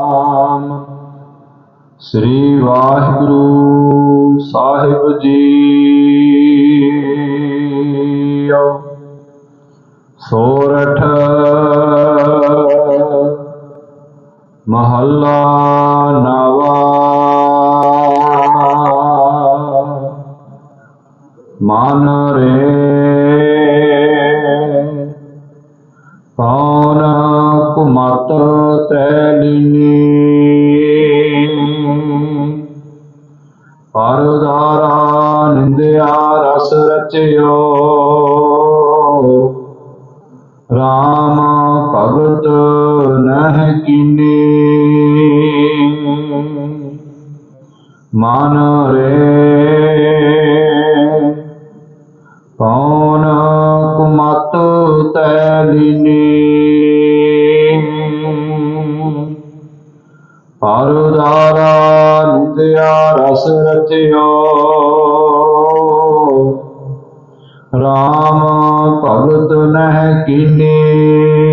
ਨਾਮ ਸ੍ਰੀ ਵਾਹਿਗੁਰੂ ਸਾਹਿਬ ਜੀਓ ਸੋਰਠ ਮਹੱਲਾ ਨਵਾ। ਮਨ ਕੀਨੀ। ਮਨ ਰੇ ਕੌਣ ਕੁਮਤ ਤੈਲੀਨੀ ਪਰਦਾਰਾ ਨਿਤਿਆ ਰਸ ਰਚਿਓ। ਰਾਮ ਭਗਤ ਨਹਿ ਕੀਨੀ।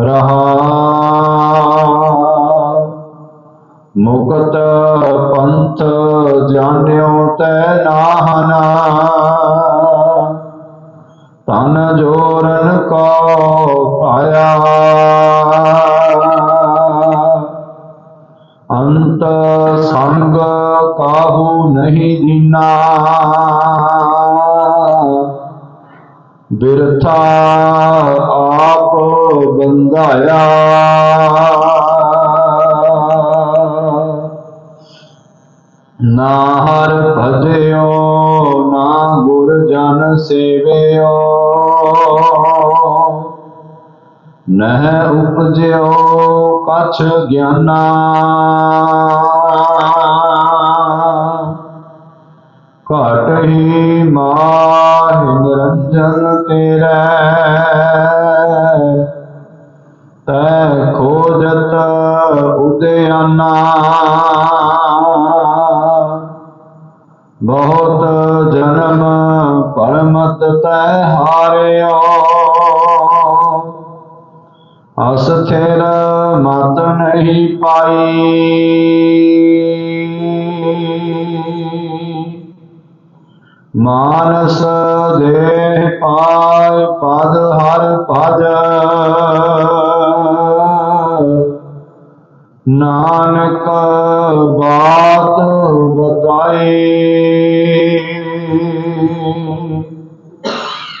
ਰਹਾ। ਮੁਕਤ ਪੰਥ ਜਾਣਿਓ ਤੈ ਨਾਹਨਾ। ਤਨ ਜੋਰਨ ਕੋ ਪਾਇਆ। ਅੰਤ ਸੰਗ ਕਾਹੂ ਨਹੀਂ ਦੀਨਾ ਬਿਰਥਾ ਆਪ ਬੰਧਾਇਆ। ਨਾ ਹਰ ਭਜਿਓ, ਨਾ ਗੁਰ ਜਨ ਸੇਵਿਓ। ਨਹਿ ਉਪਜਿਓ, ਕਛ ਗਿਆਨਾ। ਘਟ ਹੀ ਮਾਹਿ ਜਨ ਤੇਰੇ। ਤੈ ਖੋਜਤ ਉਦਿਆਨਾ ਬਹੁਤ ਜਨਮ ਪਰਮਤ ਤੈ ਹਾਰਿਓ। ਅਸਥਿਰ ਮਤ ਨਹੀਂ ਪਾਈ। ਮਾਨਸ ਦੇਹ ਪਾਇ ਪਦ ਹਰ ਭਜ। ਨਾਨਕ ਬਾਤ ਬਤਾਈ।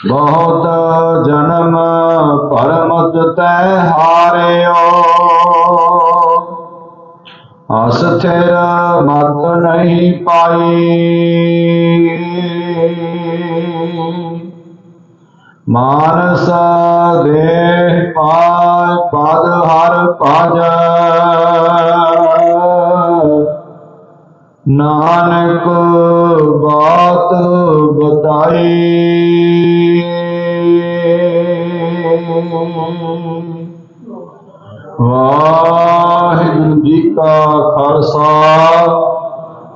ਬਹੁਤ ਜਨਮ ਪਰਮਤ ਤੈ ਹਾਰਿਓ। ਅਸਥਿਰ ਮਤ ਨਹੀਂ ਪਾਈ। ਮਾਨਸ ਦੇਹ ਪਾਇ, ਪਦ ਹਰ ਭਜ। ਨਾਨਕ ਬਾਤ ਬਤਾਈ। ਵਾਹਿਗੁਰੂ ਜੀ ਕਾ ਖਾਲਸਾ,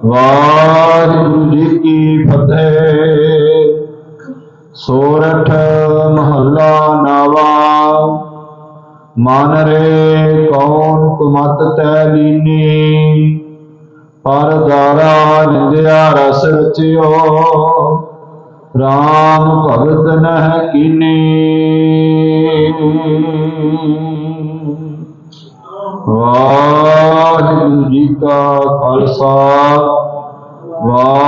ਵਾਹਿਗੁਰੂ ਜੀ ਕੀ ਫਤਿਹ। ਸੋਰਠ ਮਨ ਰੇ ਕੌਣ ਕੁਮਤ ਤੈ ਲੀਨੀ? ਪਰਦਾਰਾ ਨਿੰਦਿਆ ਰਸ ਰਚਿਓ RAM ਭਗਤ ਨਹਿ ਕੀਨੀ। ਵਾਹਿਗੁਰੂ ਜੀ ਕਾ ਖਾਲਸਾ ਵਾਹਿਗੁਰੂ